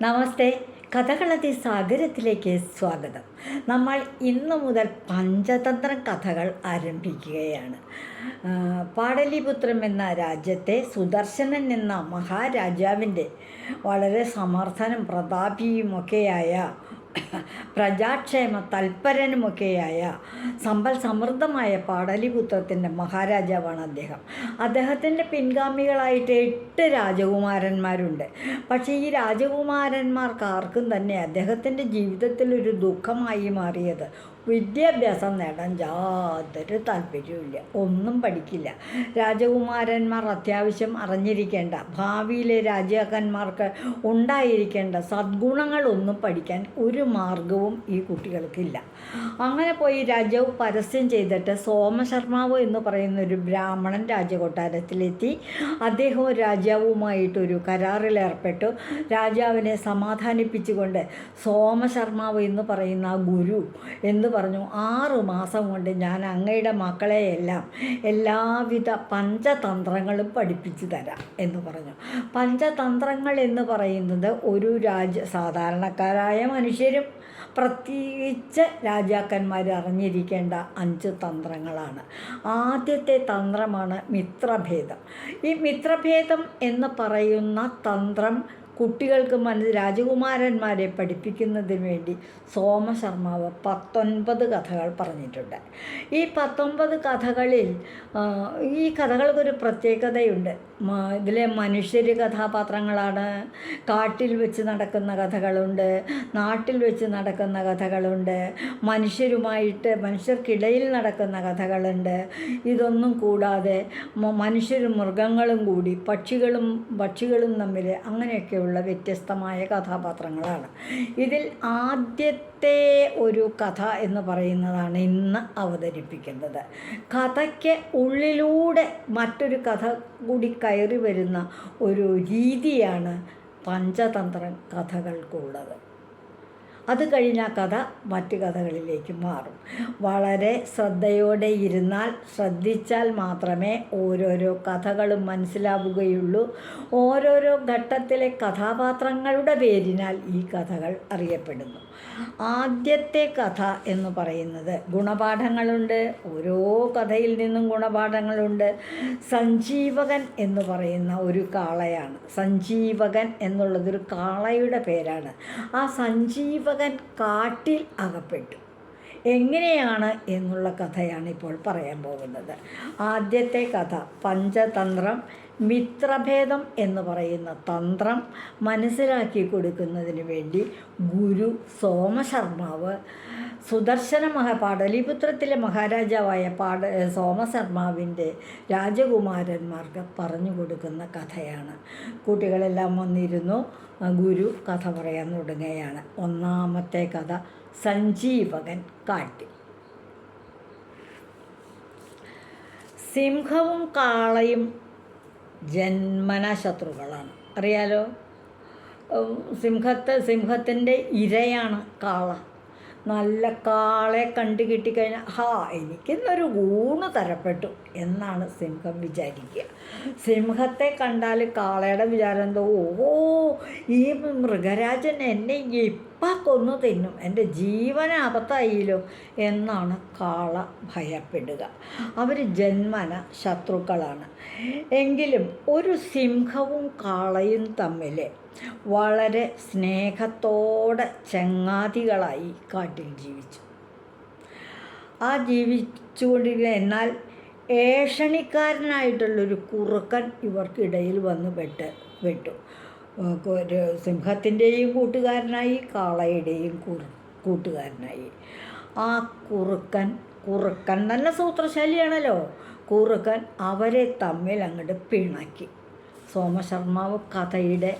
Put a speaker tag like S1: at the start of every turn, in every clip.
S1: നമസ്തേ. കഥകളതി സാഗരത്തിലേക്ക് സ്വാഗതം. നമ്മൾ ഇന്നു മുതൽ പഞ്ചതന്ത്ര കഥകൾ ആരംഭിക്കുകയാണ്. പാടലിപുത്രം എന്ന രാജ്യത്തെ സുദർശനൻ എന്ന മഹാരാജാവിന്റെ വളരെ സമർത്ഥനും പ്രതാപിയുമൊക്കെയായ പ്രജാക്ഷേമ തൽപരനുമൊക്കെയായ സമ്പൽ സമൃദ്ധമായ പാടലിപുത്രത്തിന്റെ മഹാരാജാവാണ് അദ്ദേഹം. അദ്ദേഹത്തിന്റെ പിൻഗാമികളായിട്ട് എട്ട് രാജകുമാരന്മാരുണ്ട്. പക്ഷേ ഈ രാജകുമാരന്മാർക്ക് ആർക്കും തന്നെ അദ്ദേഹത്തിന്റെ ജീവിതത്തിൽ ഒരു ദുഃഖമായി മാറിയത് വിദ്യാഭ്യാസം നേടാൻ യാതൊരു താല്പര്യവുമില്ല. ഒന്നും പഠിക്കില്ല. രാജകുമാരന്മാർ അത്യാവശ്യം അറിഞ്ഞിരിക്കേണ്ട ഭാവിയിലെ രാജാക്കന്മാർക്ക് ഉണ്ടായിരിക്കേണ്ട സദ്ഗുണങ്ങളൊന്നും പഠിക്കാൻ ഒരു മാർഗവും ഈ കുട്ടികൾക്കില്ല. അങ്ങനെ പോയി രാജാവ് പരസ്യം ചെയ്തിട്ട് സോമശർമാവ് എന്ന് പറയുന്ന ഒരു ബ്രാഹ്മണൻ രാജകൊട്ടാരത്തിലെത്തി. അദ്ദേഹവും രാജാവുമായിട്ടൊരു കരാറിലേർപ്പെട്ടു. രാജാവിനെ സമാധാനിപ്പിച്ചുകൊണ്ട് സോമശർമാവ് എന്ന് പറയുന്ന ഗുരു എന്ന് പറഞ്ഞു ആറു മാസം കൊണ്ട് ഞാൻ അങ്ങയുടെ മക്കളെയെല്ലാം എല്ലാവിധ പഞ്ചതന്ത്രങ്ങളും പഠിപ്പിച്ചു തരാം എന്ന് പറഞ്ഞു. പഞ്ചതന്ത്രങ്ങൾ എന്ന് പറയുന്നത് ഒരു രാജ്യ സാധാരണക്കാരായ മനുഷ്യരും പ്രത്യേകിച്ച് രാജാക്കന്മാർ അറിഞ്ഞിരിക്കേണ്ട അഞ്ച് തന്ത്രങ്ങളാണ്. ആദ്യത്തെ തന്ത്രമാണ് മിത്രഭേദം. ഈ മിത്രഭേദം എന്ന് പറയുന്ന തന്ത്രം കുട്ടികൾക്ക് മനസ്സ് രാജകുമാരന്മാരെ പഠിപ്പിക്കുന്നതിന് വേണ്ടി സോമശർമാവ് പത്തൊൻപത് കഥകൾ പറഞ്ഞിട്ടുണ്ട്. ഈ പത്തൊൻപത് കഥകളിൽ ഈ കഥകൾക്കൊരു പ്രത്യേകതയുണ്ട്. ഇതിലെ മനുഷ്യർ കഥാപാത്രങ്ങളാണ്. കാട്ടിൽ വെച്ച് നടക്കുന്ന കഥകളുണ്ട്. നാട്ടിൽ വെച്ച് നടക്കുന്ന കഥകളുണ്ട്. മനുഷ്യരുമായിട്ട് മനുഷ്യർക്കിടയിൽ നടക്കുന്ന കഥകളുണ്ട്. ഇതൊന്നും കൂടാതെ മനുഷ്യരും മൃഗങ്ങളും കൂടി പക്ഷികളും പക്ഷികളും തമ്മിൽ അങ്ങനെയൊക്കെയുള്ള വ്യത്യസ്തമായ കഥാപാത്രങ്ങളാണ്. ഇതിൽ ആദ്യത്തെ ഒരു കഥ എന്ന് പറയുന്നതാണ് ഇന്ന് അവതരിപ്പിക്കുന്നത്. കഥയ്ക്ക് ഉള്ളിലൂടെ മറ്റൊരു കഥ കൂടി കയറി വരുന്ന ഒരു രീതിയാണ് പഞ്ചതന്ത്ര കഥകൾക്കുള്ളത്. അത് കഴിഞ്ഞ കഥ മറ്റു കഥകളിലേക്ക് മാറും. വളരെ ശ്രദ്ധയോടെ ഇരുന്നാൽ ശ്രദ്ധിച്ചാൽ മാത്രമേ ഓരോരോ കഥകളും മനസ്സിലാവുകയുള്ളൂ. ഓരോരോ ഘട്ടത്തിലെ കഥാപാത്രങ്ങളുടെ പേരിനാൽ ഈ കഥകൾ അറിയപ്പെടുന്നു. ആദ്യത്തെ കഥ എന്ന് പറയുന്നത്. ഗുണപാഠങ്ങളുണ്ട് ഓരോ കഥയിൽ നിന്നും ഗുണപാഠങ്ങളുണ്ട്. സഞ്ജീവകൻ എന്ന് പറയുന്ന ഒരു കാളയാണ്. സഞ്ജീവകൻ എന്നുള്ളതൊരു കാളയുടെ പേരാണ്. ആ സഞ്ജീവകൻ കാട്ടിൽ അകപ്പെട്ടു. എങ്ങനെയാണ് എന്നുള്ള കഥയാണ് ഇപ്പോൾ പറയാൻ പോകുന്നത്. ആദ്യത്തെ കഥ പഞ്ചതന്ത്രം മിത്രഭേദം എന്ന് പറയുന്ന തന്ത്രം മനസ്സിലാക്കി കൊടുക്കുന്നതിന് വേണ്ടി ഗുരു സോമശർമാവ് സുദർശന മഹാ പാടലിപുത്രത്തിലെ മഹാരാജാവായ പാട സോമശർമാവിന്റെ രാജകുമാരന്മാർക്ക് പറഞ്ഞു കൊടുക്കുന്ന കഥയാണ്. കുട്ടികളെല്ലാം വന്നിരുന്നു ഗുരു കഥ പറയാൻ തുടങ്ങുകയാണ്. ഒന്നാമത്തെ കഥ സഞ്ജീവകൻ കാട്ടി. സിംഹവും കാളയും ജന്മന ശത്രുക്കളാണ് അറിയാലോ സിംഹത്തെ സിംഹത്തിന്റെ ഇരയാണ് കാള. നല്ല കാളെ കണ്ടു കിട്ടിക്കഴിഞ്ഞാൽ ഹാ എനിക്കിന്നൊരു ഊണ് തരപ്പെട്ടു എന്നാണ് സിംഹം വിചാരിക്കുക. സിംഹത്തെ കണ്ടാൽ കാളയുടെ വിചാരം എന്തോ ഓ ഈ മൃഗരാജൻ എന്നെ ഇപ്പം കൊന്നു തിന്നും. എന്റെ ജീവൻ അബദ്ധമായില്ലോ എന്നാണ് കാള ഭയപ്പെടുക. അവർ ജന്മന ശത്രുക്കളാണ്. എങ്കിലും ഒരു സിംഹവും കാളയും തമ്മിൽ വളരെ സ്നേഹത്തോടെ ചങ്ങാതികളായി കാട്ടിൽ ജീവിച്ചു. ആ ജീവിച്ചുകൊണ്ടിരിക്കുന്ന എന്നാൽ ഏഷണിക്കാരനായിട്ടുള്ളൊരു കുറുക്കൻ ഇവർക്കിടയിൽ വന്ന് പെട്ട് പെട്ടു. ഒരു സിംഹത്തിന്റെയും കൂട്ടുകാരനായി കാളയുടെയും കൂട്ടുകാരനായി. ആ കുറുക്കൻ കുറുക്കൻ നല്ല സൂത്രശാലിയാണല്ലോ. കുറുക്കൻ അവരെ തമ്മിൽ അങ്ങോട്ട് പിണക്കി. സോമശർമാവ് കഥയുടെ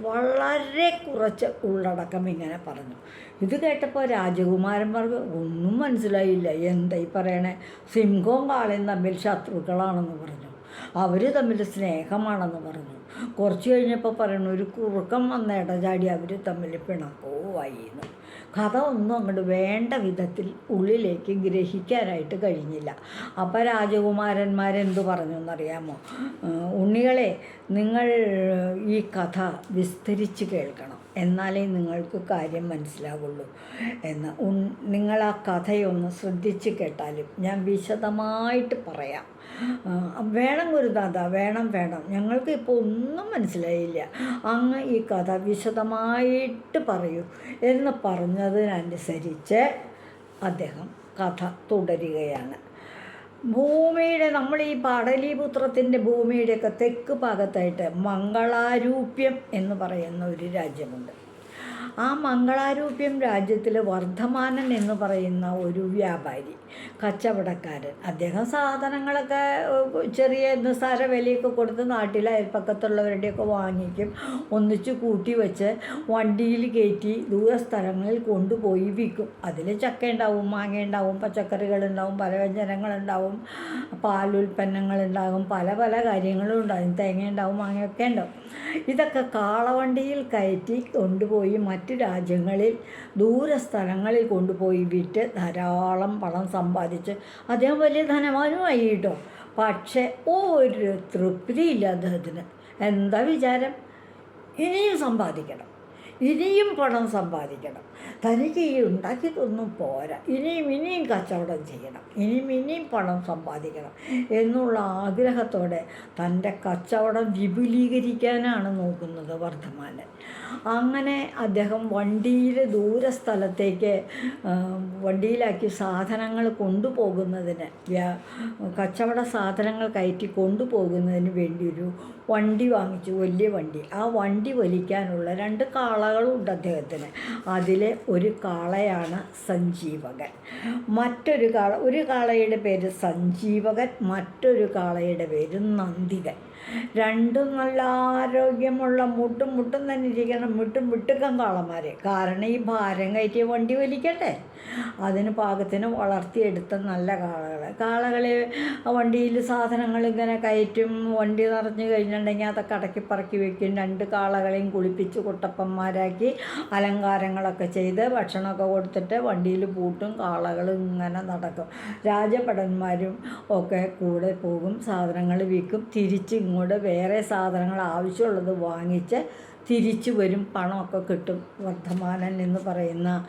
S1: വളരെ കുറച്ച് ഉള്ളടക്കം ഇങ്ങനെ പറഞ്ഞു. ഇത് കേട്ടപ്പോൾ രാജകുമാരൻ രാജകുമാരന്മാർക്ക് ഒന്നും മനസ്സിലായില്ല. എന്താ ഈ പറയണേ? സിംഹവും കാളയും തമ്മിൽ ശത്രുക്കളാണെന്ന് പറഞ്ഞു. അവർ തമ്മിൽ സ്നേഹമാണെന്ന് പറഞ്ഞു. കുറച്ച് കഴിഞ്ഞപ്പോൾ പറയണു ഒരു കുറുക്കം വന്ന ഇടചാടി അവർ തമ്മിൽ പിണക്കോ എന്ന് കഥ ഒന്നും അങ്ങോട്ട് വേണ്ട വിധത്തിൽ ഉള്ളിലേക്ക് ഗ്രഹിക്കാനായിട്ട് കഴിഞ്ഞില്ല. അപ്പം രാജകുമാരന്മാരെന്തു പറഞ്ഞു എന്നറിയാമോ ഉണ്ണികളെ നിങ്ങൾ ഈ കഥ വിസ്തരിച്ച് കേൾക്കണം. എന്നാലേ നിങ്ങൾക്ക് കാര്യം മനസ്സിലാവുള്ളൂ എന്ന്. നിങ്ങൾ ആ കഥയൊന്ന് ശ്രദ്ധിച്ച് കേട്ടാലും ഞാൻ വിശദമായിട്ട് പറയാം. വേണം ഒരു ഗുരുദാദ വേണം വേണം. ഞങ്ങൾക്ക് ഇപ്പോൾ ഒന്നും മനസ്സിലായില്ല. അങ്ങ് ഈ കഥ വിശദമായിട്ട് പറയൂ എന്ന് പറഞ്ഞതിനനുസരിച്ച് അദ്ദേഹം കഥ തുടരുകയാണ്. ഭൂമിയുടെ നമ്മൾ ഈ പാടലീപുത്രത്തിന്റെ ഭൂമിയുടെയൊക്കെ തെക്ക് ഭാഗത്തായിട്ട് മംഗളാരൂപ്യം എന്ന് പറയുന്ന ഒരു രാജ്യമുണ്ട്. ആ മംഗളാരൂപ്യം രാജ്യത്തിൽ വർദ്ധമാനൻ എന്ന് പറയുന്ന ഒരു വ്യാപാരി കച്ചവടക്കാരൻ. അദ്ദേഹം സാധനങ്ങളൊക്കെ ചെറിയ നിസ്സാര വിലയൊക്കെ കൊടുത്ത് നാട്ടിലെ അയൽപ്പക്കത്തുള്ളവരുടെയൊക്കെ വാങ്ങിക്കും. ഒന്നിച്ച് കൂട്ടി വെച്ച് വണ്ടിയിൽ കയറ്റി ദൂര സ്ഥലങ്ങളിൽ കൊണ്ടുപോയി വിൽക്കും. അതിൽ ചക്ക ഉണ്ടാവും മാങ്ങ ഉണ്ടാവും പച്ചക്കറികളുണ്ടാവും പാലുൽപ്പന്നങ്ങൾ പാലുൽപ്പന്നങ്ങളുണ്ടാകും പല പല കാര്യങ്ങളും ഉണ്ടാകും. തേങ്ങ ഉണ്ടാവും മാങ്ങയൊക്കെ ഉണ്ടാവും. ഇതൊക്കെ കാളവണ്ടിയിൽ കയറ്റി കൊണ്ടുപോയി മറ്റു രാജ്യങ്ങളിൽ ദൂരസ്ഥലങ്ങളിൽ കൊണ്ടുപോയി വിറ്റ് ധാരാളം പണം സമ്പാദിച്ച് അദ്ദേഹം വലിയ ധനവാനുമായി കേട്ടോ പക്ഷേ ഒരു തൃപ്തിയില്ല അദ്ദേഹത്തിന് എന്താ വിചാരം? ഇനിയും സമ്പാദിക്കണം. ഇനിയും പണം സമ്പാദിക്കണം. തനിക്ക് ഈ ഉണ്ടാക്കിയതൊന്നും പോരാ. ഇനിയും ഇനിയും കച്ചവടം ചെയ്യണം. ഇനിയും ഇനിയും പണം സമ്പാദിക്കണം എന്നുള്ള ആഗ്രഹത്തോടെ തന്റെ കച്ചവടം വിപുലീകരിക്കാനാണ് നോക്കുന്നത് വർദ്ധമാനൻ. അങ്ങനെ അദ്ദേഹം വണ്ടിയിൽ ദൂരസ്ഥലത്തേക്ക് വണ്ടിയിലാക്കി സാധനങ്ങൾ കൊണ്ടുപോകുന്നതിന് കച്ചവട സാധനങ്ങൾ കയറ്റി കൊണ്ടുപോകുന്നതിന് വേണ്ടി ഒരു വണ്ടി വാങ്ങിച്ചു വലിയ വണ്ടി. ആ വണ്ടി വലിക്കാനുള്ള രണ്ട് കാളകളുണ്ട് അദ്ദേഹത്തിന്. അതിലെ ഒരു കാളയാണ് സഞ്ജീവകൻ. മറ്റൊരു കാള ഒരു കാളയുടെ പേര് സഞ്ജീവകൻ മറ്റൊരു കാളയുടെ പേര് നന്ദികൻ. രണ്ടും നല്ല ആരോഗ്യമുള്ള മുട്ടും മുട്ടും തന്നെ ഇരിക്കണം മുട്ടും മുട്ടുക്കം കാളന്മാർ കാരണം ഈ ഭാരം കയറ്റിയ വണ്ടി വലിക്കട്ടെ? അതിന് പാകത്തിന് വളർത്തിയെടുത്ത നല്ല കാളകൾ കാളകളെ വണ്ടിയിൽ സാധനങ്ങൾ ഇങ്ങനെ കയറ്റും വണ്ടി നിറഞ്ഞു കഴിഞ്ഞിട്ടുണ്ടെങ്കിൽ അതൊക്കെ അടക്കി പറക്കി വെക്കും. രണ്ട് കാളകളെയും കുളിപ്പിച്ച് കുട്ടപ്പന്മാരാക്കി അലങ്കാരങ്ങളൊക്കെ ചെയ്ത് ഭക്ഷണമൊക്കെ കൊടുത്തിട്ട് വണ്ടിയിൽ പൂട്ടും കാളകളും ഇങ്ങനെ നടക്കും. രാജഭടന്മാരും ഒക്കെ കൂടെ പോകും സാധനങ്ങൾ വിൽക്കും തിരിച്ച് ഇങ്ങോട്ട് വേറെ സാധനങ്ങൾ ആവശ്യമുള്ളത് വാങ്ങിച്ച് തിരിച്ചു വരും. പണമൊക്കെ കിട്ടും. വർദ്ധമാനൻ എന്ന് പറയുന്ന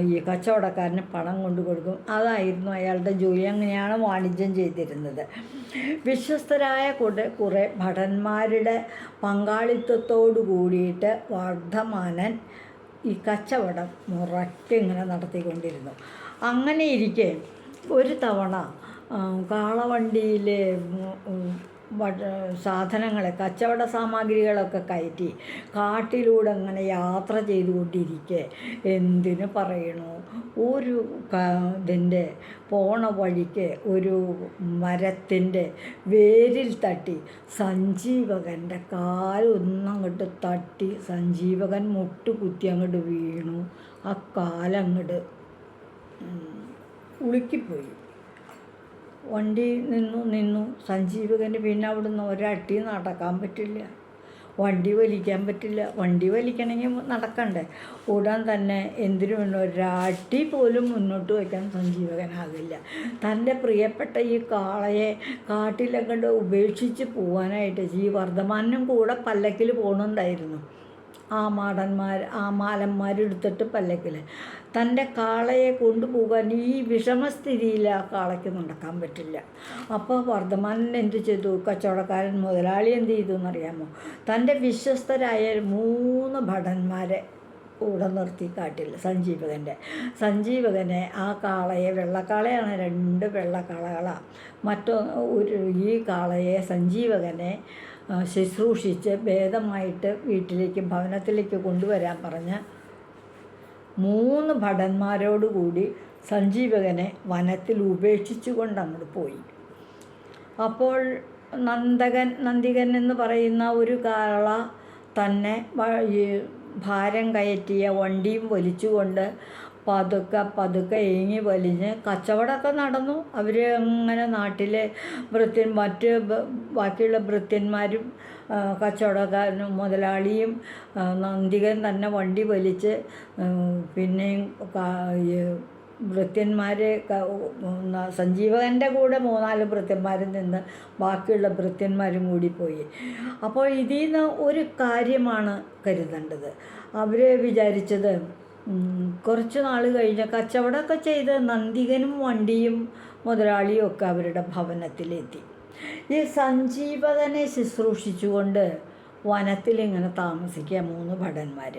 S1: ഈ കച്ചവടക്കാരന് പണം കൊണ്ടു കൊടുക്കും. അതായിരുന്നു അയാളുടെ ജോലി. അങ്ങനെയാണ് വാണിജ്യം ചെയ്തിരുന്നത്. വിശ്വസ്തരായ കൂടെ കുറേ ഭടന്മാരുടെ പങ്കാളിത്തത്തോടു കൂടിയിട്ട് വർദ്ധമാനൻ ഈ കച്ചവടം മുറയ്ക്ക് ഇങ്ങനെ നടത്തിക്കൊണ്ടിരുന്നു. അങ്ങനെ ഇരിക്കെ ഒരു തവണ ആ, സാധനങ്ങളെ കച്ചവട സാമഗ്രികളൊക്കെ കയറ്റി കാട്ടിലൂടെ അങ്ങനെ യാത്ര ചെയ്തുകൊണ്ടിരിക്കെ. എന്തിന് പറയണു? ഒരു ഇതിന്റെ പോണ വഴിക്ക് ഒരു മരത്തിന്റെ വേരിൽ തട്ടി സഞ്ജീവകന്റെ കാലൊന്നങ്ങോട്ട് തട്ടി സഞ്ജീവകൻ മുട്ടുകുത്തി അങ്ങോട്ട് വീണു. ആ കാലങ്ങോട്ട് ഉളുക്കിപ്പോയി. വണ്ടി നിന്നു നിന്നു. സഞ്ജീവകന് പിന്നെ അവിടുന്ന് ഒരട്ടി നടക്കാൻ പറ്റില്ല. വണ്ടി വലിക്കാൻ പറ്റില്ല. വണ്ടി വലിക്കണമെങ്കിൽ നടക്കണ്ടേ? ഉടൻ തന്നെ എന്തിനു വേണ്ട ഒരട്ടി പോലും മുന്നോട്ട് വയ്ക്കാൻ സഞ്ജീവകനാകില്ല. തന്റെ പ്രിയപ്പെട്ട ഈ കാളയെ കാട്ടിലെ കണ്ട് ഉപേക്ഷിച്ച് പോകാനായിട്ട് ഈ വർദ്ധമാനും കൂടെ പല്ലക്കിൽ പോകുന്നുണ്ടായിരുന്നു ആ മാടന്മാർ ആ മാലന്മാരെടുത്തിട്ട് പല്ലക്കിൽ തന്റെ കാളയെ കൊണ്ടുപോകാൻ ഈ വിഷമസ്ഥിതിയിൽ ആ കാളയ്ക്ക് നടക്കാൻ പറ്റില്ല. അപ്പോൾ വർദ്ധമാനൻ എന്ത് ചെയ്തു? കച്ചവടക്കാരൻ മുതലാളി എന്ത് ചെയ്തു എന്നറിയാമോ? തന്റെ വിശ്വസ്തരായ മൂന്ന് ഭടന്മാരെ കൂടെ നിർത്തി കാട്ടില്ല സഞ്ജീവകന്റെ. സഞ്ജീവകനെ ആ കാളയെ വെള്ളക്കാളയാണ് രണ്ട് വെള്ളക്കാളകളാണ് മറ്റൊരു ഒരു ഈ കാളയെ സഞ്ജീവകനെ ശുശ്രൂഷിച്ച് ഭേദമായിട്ട് വീട്ടിലേക്ക് ഭവനത്തിലേക്ക് കൊണ്ടുവരാൻ പറഞ്ഞ് മൂന്ന് ഭടന്മാരോടുകൂടി സഞ്ജീവകനെ വനത്തിൽ ഉപേക്ഷിച്ചു കൊണ്ട് അങ്ങോട്ട് പോയി. അപ്പോൾ നന്ദകൻ നന്ദികൻ എന്ന് പറയുന്ന ഒരു കാള തന്നെ ഭാരം കയറ്റിയ വണ്ടിയും വലിച്ചുകൊണ്ട് പതുക്കെ പതുക്കെ ഏങ്ങി വലിഞ്ഞ് കച്ചവടമൊക്കെ നടന്നു. അവർ അങ്ങനെ നാട്ടിലെ വൃത്യൻ മറ്റ് ബാക്കിയുള്ള വൃത്യന്മാരും കച്ചവടക്കാരനും മുതലാളിയും നന്ദികൻ തന്നെ വണ്ടി വലിച്ച് പിന്നെയും ഉം, സഞ്ജീവകന്റെ കൂടെ മൂന്നാൽ ഭൃത്യന്മാരിൽ നിന്ന് ബാക്കിയുള്ള ഭൃത്യന്മാരും കൂടി പോയി. അപ്പോൾ ഇതിൽ നിന്ന് ഒരു കാര്യമാണ് കരുതേണ്ടത്. അവർ വിചാരിച്ചത് കുറച്ച് നാൾ കഴിഞ്ഞ കച്ചവടമൊക്കെ ചെയ്ത് നന്ദികനും വണ്ടിയും മുതലാളിയും ഒക്കെ അവരുടെ ഭവനത്തിലെത്തി. ഈ സഞ്ജീവകനെ ശുശ്രൂഷിച്ചുകൊണ്ട് വനത്തിൽ ഇങ്ങനെ താമസിക്കുക മൂന്ന് ഭടന്മാർ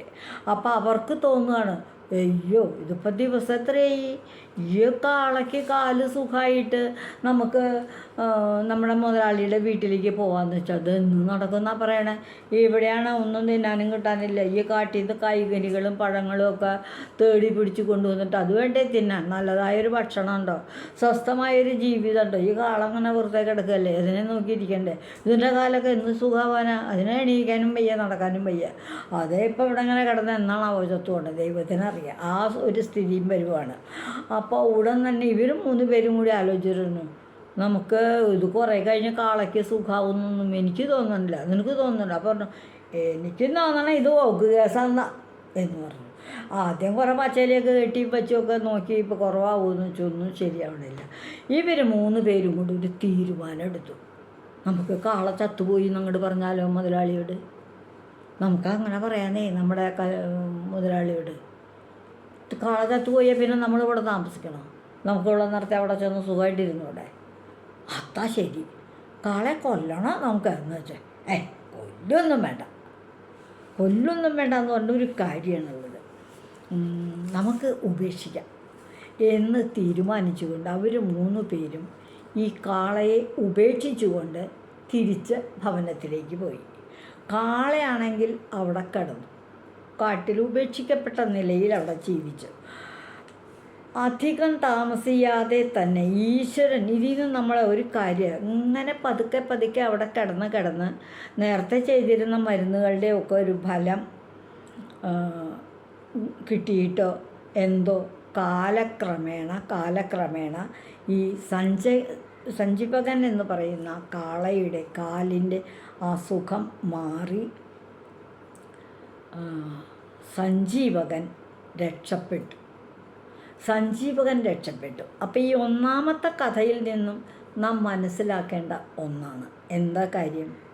S1: അപ്പോൾ അവർക്ക് തോന്നുകയാണ് അയ്യോ ഇതിപ്പോൾ ദിവസം എത്രയായി ഈ കാളയ്ക്ക് കാൽ സുഖമായിട്ട് നമുക്ക് നമ്മുടെ മുതലാളിയുടെ വീട്ടിലേക്ക് പോകാമെന്ന് വെച്ചാൽ അത് എന്ന് നടക്കുന്ന പറയണേ? ഇവിടെയാണ് ഒന്നും തിന്നാനും കിട്ടാനില്ല. ഈ കാട്ടിൽ നിന്ന് കായ്കനികളും പഴങ്ങളും ഒക്കെ തേടി പിടിച്ച് കൊണ്ടുവന്നിട്ട് അത് വേണ്ടേ തിന്നാൻ? നല്ലതായൊരു ഭക്ഷണം ഉണ്ടോ? സ്വസ്ഥമായൊരു ജീവിതം ഉണ്ടോ? ഈ കാളങ്ങനെ വെറുതെ കിടക്കുകയല്ലേ അതിനെ നോക്കിയിരിക്കണ്ടേ? ഇതിന്റെ കാലൊക്കെ എന്ത് സുഖാവാനാ. അതിനെ എണീക്കാനും വയ്യ നടക്കാനും വയ്യ. അതേ ഇപ്പോൾ ഇവിടെ ഇങ്ങനെ കിടന്ന് എന്നാണ് അവ ചത്തുകൊണ്ട് ദൈവത്തിനറിയാം ആ ഒരു സ്ഥിതിയും വരുവാണ്. അപ്പോൾ ഉടൻ തന്നെ ഇവരും മൂന്ന് പേരും കൂടി ആലോചിച്ചിരുന്നു. നമുക്ക് ഇത് കുറേ കഴിഞ്ഞ് കാളയ്ക്ക് സുഖാവുന്നൊന്നും എനിക്ക് തോന്നുന്നില്ല. നിനക്ക് തോന്നുന്നുണ്ട്? അപ്പോൾ പറഞ്ഞു എനിക്ക് തോന്നണം ഇത് ഓക്ക് കേസാന്ന എന്ന് പറഞ്ഞു. ആദ്യം കുറേ പച്ചയിലേക്ക് കെട്ടി വെച്ചൊക്കെ നോക്കി ഇപ്പോൾ കുറവാകുമെന്ന് വെച്ചൊന്നും ശരിയാവണില്ല. ഇവർ മൂന്ന് പേരും കൂടി ഒരു തീരുമാനം എടുത്തു. നമുക്ക് കാള ചത്തുപോയി എന്നങ്ങോട്ട് പറഞ്ഞാലോ മുതലാളിയോട്? നമുക്ക് അങ്ങനെ പറയാനേ നമ്മുടെ മുതലാളിയോട്. കാള ചത്തുപോയാൽ പിന്നെ നമ്മൾ ഇവിടെ താമസിക്കണം. നമുക്കുള്ള നേരത്തെ അവിടെ ചെന്ന് സുഖമായിട്ടിരുന്നൂടെ അതാ ശരി. കാളെ കൊല്ലണം നമുക്ക് എന്ന് വെച്ചാൽ ഏ കൊല്ലൊന്നും വേണ്ട. കൊല്ലൊന്നും വേണ്ട എന്ന് പറഞ്ഞ ഒരു കാര്യമാണുള്ളത് നമുക്ക് ഉപേക്ഷിക്കാം. എന്ന് തീരുമാനിച്ചുകൊണ്ട് അവർ മൂന്ന് പേരും ഈ കാളയെ ഉപേക്ഷിച്ചുകൊണ്ട് തിരിച്ച് ഭവനത്തിലേക്ക് പോയി. കാളയാണെങ്കിൽ അവിടെ കിടന്നു. കാട്ടിൽ ഉപേക്ഷിക്കപ്പെട്ട നിലയിൽ അവിടെ ജീവിച്ചു. അധികം താമസിയാതെ തന്നെ ഈശ്വരൻ ഇതിൽ നിന്ന് നമ്മളെ ഒരു കാര്യം ഇങ്ങനെ പതുക്കെ പതുക്കെ അവിടെ കിടന്ന് കിടന്ന് നേരത്തെ ചെയ്തിരുന്ന മരുന്നുകളുടെ ഒക്കെ ഒരു ഫലം കിട്ടിയിട്ടോ? എന്തോ? കാലക്രമേണ കാലക്രമേണ ഈ സഞ്ച സഞ്ജീവകൻ എന്ന് പറയുന്ന കാളയുടെ കാലിന്റെ അസുഖം മാറി. സഞ്ജീവകൻ രക്ഷപ്പെട്ടു. സഞ്ജീവകൻ രക്ഷപ്പെട്ടു. അപ്പോൾ ഈ ഒന്നാമത്തെ കഥയിൽ നിന്നും നാം മനസ്സിലാക്കേണ്ട ഒന്നാണ്. എന്താ കാര്യം?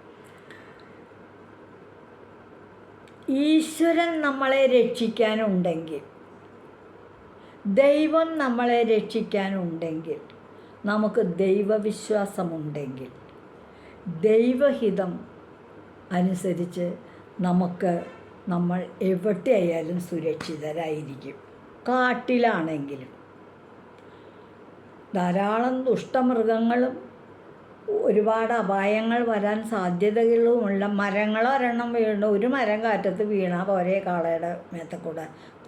S1: ഈശ്വരൻ നമ്മളെ രക്ഷിക്കാനുണ്ടെങ്കിൽ ദൈവം നമ്മളെ രക്ഷിക്കാനുണ്ടെങ്കിൽ നമുക്ക് ദൈവവിശ്വാസമുണ്ടെങ്കിൽ ദൈവഹിതം അനുസരിച്ച് നമുക്ക് നമ്മൾ എവിടെയായാലും സുരക്ഷിതരായിരിക്കും. കാട്ടിലാണെങ്കിലും. ധാരാളം ദുഷ്ടമൃഗങ്ങളും ഒരുപാട് അപായങ്ങൾ വരാൻ സാധ്യതകളുമുള്ള മരങ്ങളൊരെണ്ണം വീണ് ഒരു മരം കാറ്റത്ത് വീണാൽ പോരെ കാളയുടെ മേത്തക്കൂടെ.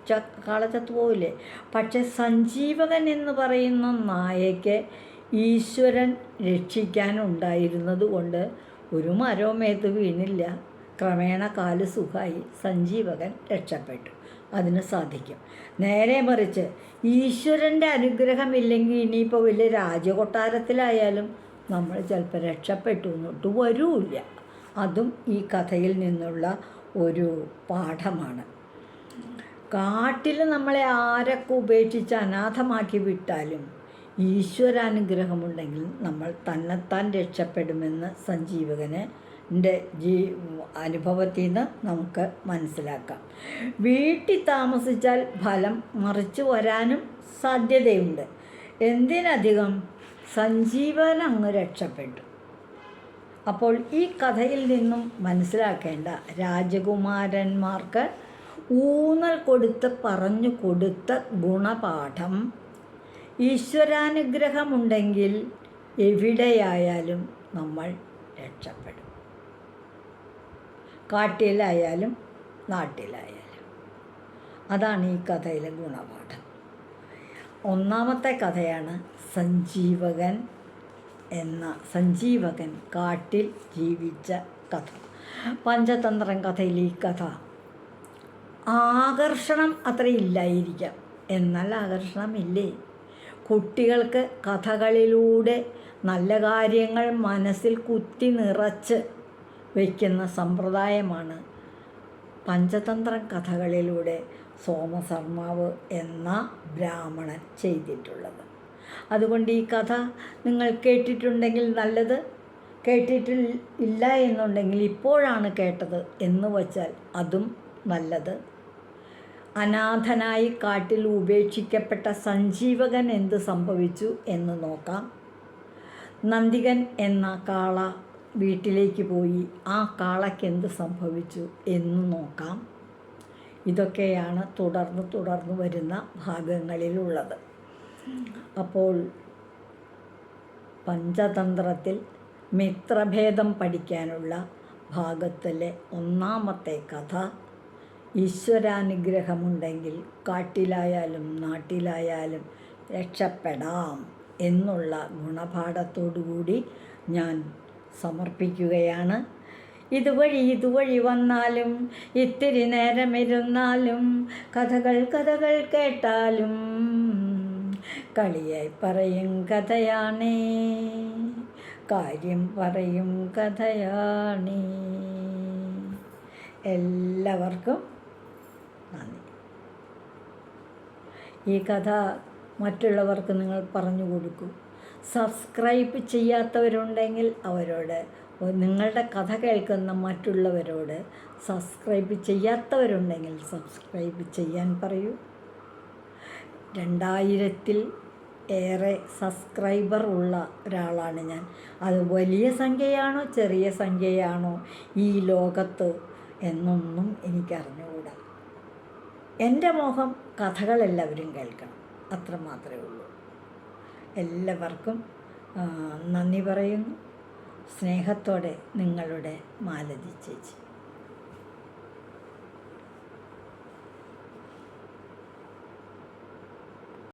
S1: ച കാള ചത്തു പോവില്ലേ പക്ഷെ സഞ്ജീവകൻ എന്ന് പറയുന്ന നായയ്ക്ക് ഈശ്വരൻ രക്ഷിക്കാനുണ്ടായിരുന്നത് കൊണ്ട് ഒരു മരവും മേത്ത് വീണില്ല. ക്രമേണ കാൽ സുഖമായി സഞ്ജീവകൻ രക്ഷപ്പെട്ടു. അതിന് സാധിക്കും. നേരെ മറിച്ച് ഈശ്വരന്റെ അനുഗ്രഹമില്ലെങ്കിൽ ഇനിയിപ്പോൾ വലിയ രാജകൊട്ടാരത്തിലായാലും നമ്മൾ ചിലപ്പോൾ രക്ഷപ്പെട്ടു എന്നിട്ട് വരൂല്ല അതും ഈ കഥയിൽ നിന്നുള്ള ഒരു പാഠമാണ്. കാട്ടിൽ നമ്മളെ ആരൊക്കെ ഉപേക്ഷിച്ച് അനാഥമാക്കി വിട്ടാലും ഈശ്വരാനുഗ്രഹമുണ്ടെങ്കിൽ നമ്മൾ തന്നെത്താൻ രക്ഷപ്പെടുമെന്ന് സഞ്ജീവകന് ന്റെ ജീ അനുഭവത്തിൽ നിന്ന് നമുക്ക് മനസ്സിലാക്കാം. വീട്ടിൽ താമസിച്ചാൽ ഫലം മറിച്ചു വരാനും സാധ്യതയുണ്ട്. എന്തിനധികം? സഞ്ജീവൻ അങ്ങ് രക്ഷപ്പെട്ടു. അപ്പോൾ ഈ കഥയിൽ നിന്നും മനസ്സിലാക്കേണ്ട രാജകുമാരന്മാർക്ക് ഊന്നൽ കൊടുത്ത് പറഞ്ഞു കൊടുത്ത ഗുണപാഠം ഈശ്വരാനുഗ്രഹമുണ്ടെങ്കിൽ എവിടെയായാലും നമ്മൾ രക്ഷപ്പെടും. കാട്ടിലായാലും നാട്ടിലായാലും. അതാണ് ഈ കഥയിലെ ഗുണപാഠം. ഒന്നാമത്തെ കഥയാണ് സഞ്ജീവകൻ എന്ന സഞ്ജീവകൻ കാട്ടിൽ ജീവിച്ച കഥ. പഞ്ചതന്ത്രം കഥയിൽ ഈ കഥ ആകർഷണം അത്ര ഇല്ലായിരിക്കാം എന്നാൽ ആകർഷണമില്ലേ? കുട്ടികൾക്ക് കഥകളിലൂടെ നല്ല കാര്യങ്ങൾ മനസ്സിൽ കുത്തി നിറച്ച് വയ്ക്കുന്ന സമ്പ്രദായമാണ് പഞ്ചതന്ത്രം കഥകളിലൂടെ സോമശർമാവ് എന്ന ബ്രാഹ്മണൻ ചെയ്തിട്ടുള്ളത്. അതുകൊണ്ട് ഈ കഥ നിങ്ങൾ കേട്ടിട്ടുണ്ടെങ്കിൽ നല്ലത് കേട്ടിട്ടില്ല എന്നുണ്ടെങ്കിൽ ഇപ്പോഴാണ് കേട്ടത് എന്ന് വച്ചാൽ അതും നല്ലത്. അനാഥനായി കാട്ടിൽ ഉപേക്ഷിക്കപ്പെട്ട സഞ്ജീവകൻ എന്ത് സംഭവിച്ചു എന്ന് നോക്കാം. നന്ദികൻ എന്ന കാള വീട്ടിലേക്ക് പോയി ആ കാളയ്ക്ക് എന്ത് സംഭവിച്ചു എന്ന് നോക്കാം. ഇതൊക്കെയാണ് തുടർന്ന് തുടർന്ന് വരുന്ന ഭാഗങ്ങളിലുള്ളത്. അപ്പോൾ പഞ്ചതന്ത്രത്തിൽ മിത്രഭേദം പഠിക്കാനുള്ള ഭാഗത്തിലെ ഒന്നാമത്തെ കഥ ഈശ്വരാനുഗ്രഹമുണ്ടെങ്കിൽ കാട്ടിലായാലും നാട്ടിലായാലും രക്ഷപ്പെടാം എന്നുള്ള ഗുണപാഠത്തോടുകൂടി ഞാൻ സമർപ്പിക്കുകയാണ്. ഇതുവഴി ഇതുവഴി വന്നാലും ഇത്തിരി നേരമിരുന്നാലും കഥകൾ കഥകൾ കേട്ടാലും കളിയായി പറയും കഥയാണേ കാര്യം പറയും കഥയാണേ. എല്ലാവർക്കും നന്ദി. ഈ കഥ മറ്റുള്ളവർക്ക് നിങ്ങൾ പറഞ്ഞു കൊടുക്കൂ. സബ്സ്ക്രൈബ് ചെയ്യാത്തവരുണ്ടെങ്കിൽ അവരോട് നിങ്ങളുടെ കഥ കേൾക്കുന്ന മറ്റുള്ളവരോട് സബ്സ്ക്രൈബ് ചെയ്യാത്തവരുണ്ടെങ്കിൽ സബ്സ്ക്രൈബ് ചെയ്യാൻ പറയൂ. രണ്ടായിരത്തിൽ ഏറെ സബ്സ്ക്രൈബർ ഉള്ള ഒരാളാണ് ഞാൻ. അത് വലിയ സംഖ്യയാണോ ചെറിയ സംഖ്യയാണോ ഈ ലോകത്ത് എന്നൊന്നും എനിക്കറിഞ്ഞുകൂടാ. എന്റെ മോഹം കഥകളെല്ലാവരും കേൾക്കണം അത്ര മാത്രമേ ഉള്ളൂ. എല്ലാവർക്കും നന്ദി പറയുന്നു. സ്നേഹത്തോടെ നിങ്ങളുടെ മാലതി ചേച്ചി.